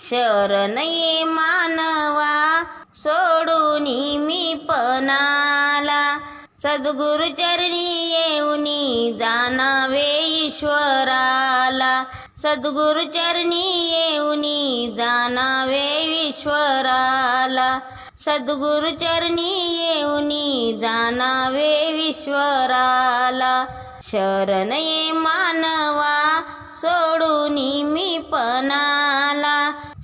शरण ये मानवा सोडून मी पणाला. सद्गुरु चरणी येऊनी जाणावे ईश्वराला. सद्गुरु चरणी येऊनी जाणावे ईश्वराला. सद्गुरु चरणी येऊनी जाणावे ईश्वराला. शरण ये मानवा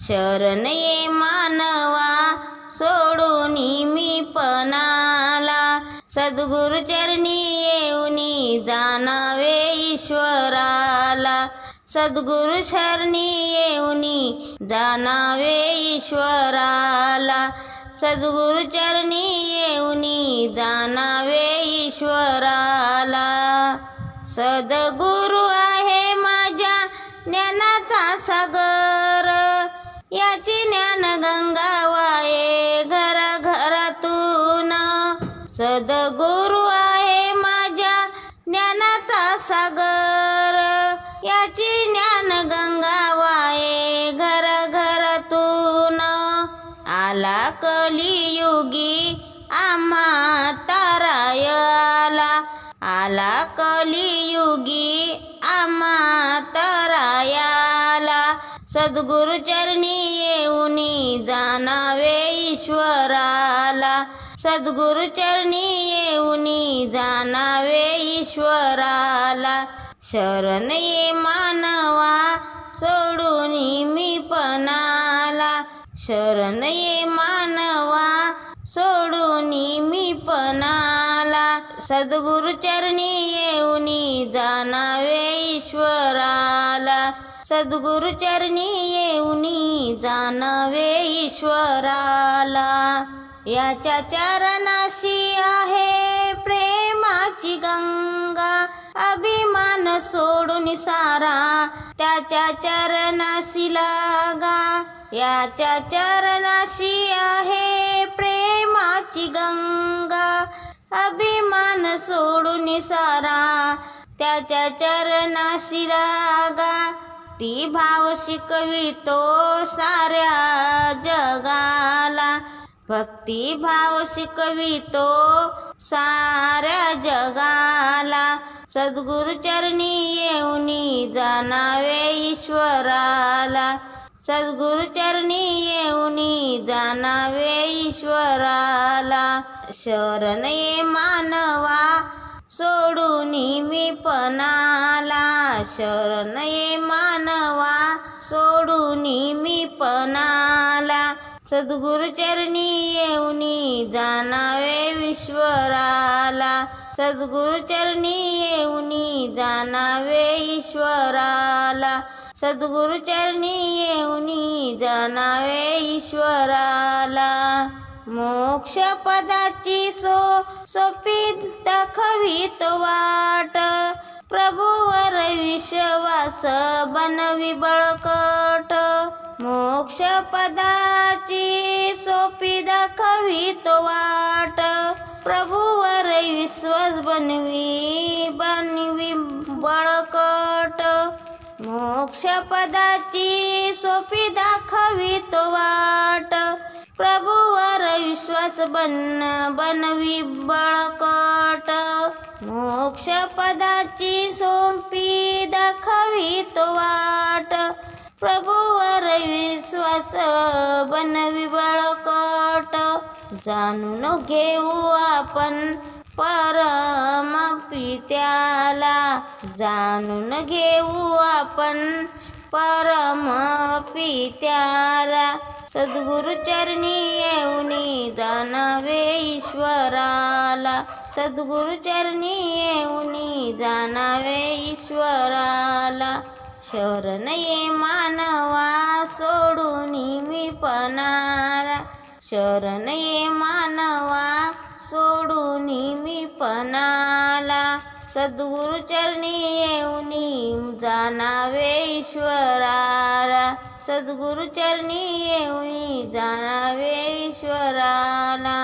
शरण ये मानवा सोडून मी पणाला. सद्गुरु चरणी येऊनी जाणावे ईश्वराला. सद्गुरु शरणी येऊनी जाणावे ईश्वराला. सद्गुरु चरणी येऊनी जाणावे ईश्वराला. सद्गुरु आहे माझ्या ज्ञानाचा सगळ याची ज्ञान गंगा वाये घर घरातून सदगुरु आहे माझ्या ज्ञानाचा सागर. याची ज्ञान गंगा वाये घर घरातून आला कलियुगी आम्हा ताराय आला. आला कलियुगी आम्हा तरायाला सद्गुरु चरणी येऊनी जाणावे ईश्वराला. सद्गुरु चरणी येऊनी जाणावे ईश्वराला. शरण ये मानवा सोडून मी पणाला. शरण ये मानवा सोडून मी पणाला. सद्गुरु चरणी येऊनी जाणावे ईश्वराला. सद्गुरुचरणी येऊन येऊनी ईश्वराला. याच्या चरणाशी आहे प्रेमाची गंगा. अभिमान सोडून सारा त्याच्या चरणाशी लागा. याच्या चरणाशी आहे प्रेमाची गंगा. अभिमान सोडून सारा त्याच्या चरणाशी लागा. ती भाव शिकवितो साऱ्या जगाला. भक्ती भाव शिकवितो साऱ्या जगाला. सद्गुरुचरणी येऊनी जाणावे ईश्वराला. सद्गुरुचरणी येऊनी जाणावे ईश्वराला. शरण ये मानवा सोडून मी पणा शरण ये मानवा सोडून मी पणाला. सद्गुरु चरणी येऊनी जाणावे ईश्वराला. सद्गुरु चरणी येऊनी जाणावे ईश्वराला. सद्गुरु चरणी येऊनी जाणावे ईश्वराला. मोक्ष पदाची सो सोपी दाखवित वाट. प्रभुवर विश्वास बनवी बळकट. मोक्ष पदाची सोपी तो वाट. प्रभुवर विश्वास बनवी बनवी बळकट. मोक्ष पदाची सोपी तो वाट. प्रभू विश्वास बन बनवी बळकट. मोक्ष पदाची सोपी दाखवित वाट. प्रभुवर विश्वास बनवी बळकट. जाणून घेऊ आपण परम पित्याला जाणून घेऊ आपण परम पित्यारा सद्गुरु चरणी येऊनी जाणावे ईश्वराला. सद्गुरु चरणी येऊनी जाणावे ईश्वराला. शरण ये मानवा सोडून मी पणारा. शरण ये मानवा सोडून मी पणाला. सद्गुरुचरणी येऊनी जाणावे ईश्वराला सद्गुरुचरणी येऊनी जाणावे ईश्वराला